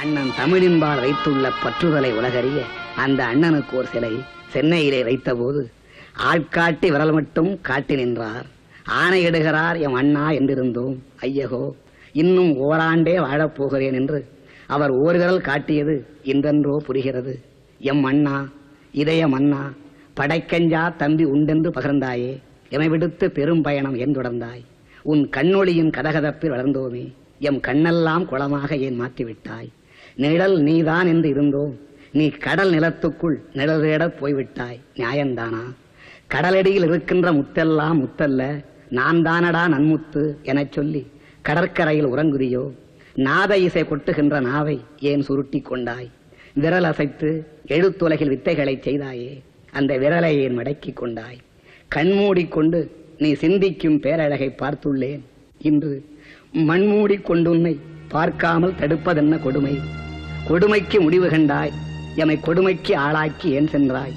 அண்ணன் தமிழின்பால் வைத்துள்ள பற்றுதலை உலகறிய அந்த அண்ணனுக்கு ஒரு சிலை சென்னையிலே வைத்தபோது ஆட்காட்டி விரல் மட்டும் காட்டி நின்றார். ஆணையிடுகிறார் எம் அண்ணா என்றிருந்தோம். ஐயகோ இன்னும் ஓராண்டே வாழப்போகிறேன் என்று அவர் ஓர்விரல் காட்டியது இன்றென்றோ புரிகிறது. எம் அண்ணா இதய மன்னா படைக்கஞ்சா தம்பி உண்டென்று பகிர்ந்தாயே எமை விடுத்து பெரும் பயணம் என் தொடர்ந்தாய். உன் கண்ணொளியின் கதகதப்பில் வளர்ந்தோமே எம் கண்ணெல்லாம் குளமாக ஏன் மாற்றிவிட்டாய்? நிழல் நீதான் என்று இருந்தோ நீ கடல் நிலத்துக்குள் நிழல் தேட போய்விட்டாய். நியாயந்தானா? கடலடியில் இருக்கின்ற முத்தெல்லாம் முத்தல்ல நான் தானடா நன்முத்து எனச் சொல்லி கடற்கரையில் உறங்குதியோ நாத இசை கொட்டுகின்ற நாவை ஏன் சுருட்டி கொண்டாய்? விரல் அசைத்து எழுத்துலகில் வித்தைகளை செய்தாயே அந்த விரலை ஏன் மடக்கிக் கொண்டாய்? கண்மூடிக்கொண்டு நீ சிந்திக்கும் பேரழகை பார்த்துள்ளேன். இன்று மண்மூடிக் கொண்டுன்னை பார்க்காமல் தடுப்பதென்ன கொடுமை? கொடுமைக்கு முடிவு கண்டாய். எமை கொடுமைக்கு ஆளாக்கி ஏன் சென்றாய்?